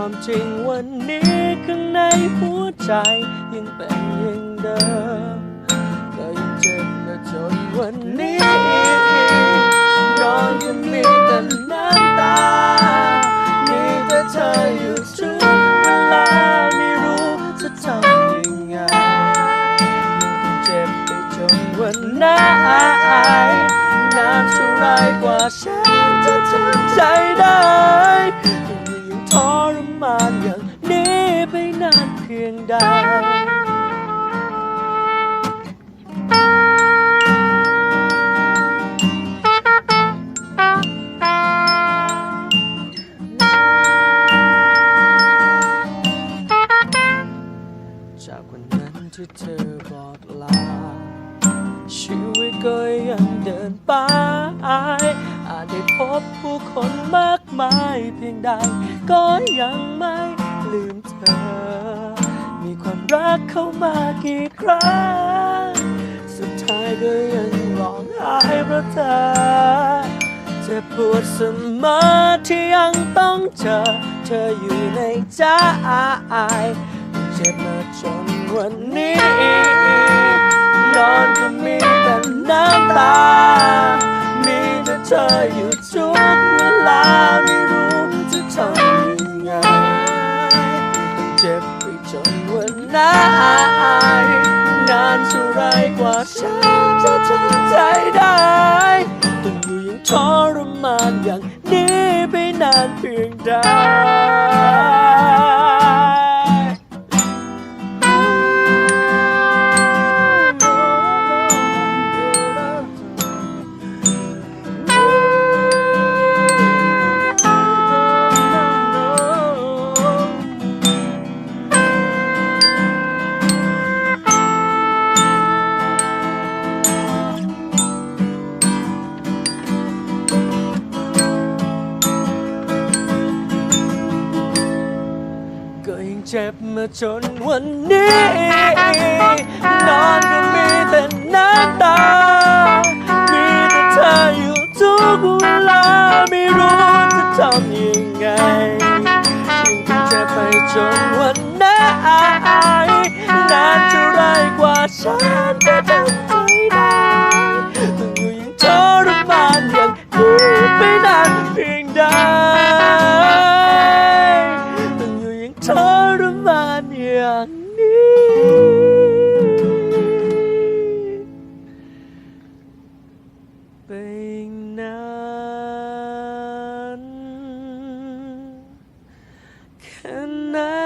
ความจริงวันนี้ข้างในหัวใจ ยังเป็นอย่างเดิมก็ยังเจ็บมาจนวันนี้นอนก็มีแต่น้ำตา มีแต่เธออยู่ทุกเวลาไม่รู้จะทำยังไงยังเจ็บไปจนวันไหนนานเท่าไรกว่าฉันจะทำใจได้ มานอย่างนี้ไปนานเพียงใดจากวันนั้นที่เธอบอกลา ชีวิตก็ยังเดินไปอาจได้พบผู้คนมาก ไมายเพียงใด ก็ยังไม่ลืมเธอ มีความรักเข้ามากี่ครั้ง สุดท้ายก็ยังร้องไห้เพราะเธอเจ็บปวดเสมอที่ยังต้องเจอ เธออยู่ในใจเจ็บมาจนวันนี้ นอนก็มีแต่น้ำตา มีแต่เธออยู่ทุก นายนานเท่าไรกว่าฉันจะทำใจได้ต้องอยู่อยังทรมานอย่างนี้ไปนานเพียงใด เจ็บมาจนวันนี้ นอนก็มีแต่น้ำตา มีแต่เธออยู่ทุกเวลาไม่รู้จะทำยังไงยิ่งจะไปจนวันนั้นนานเท่าไรกว่าฉัน and I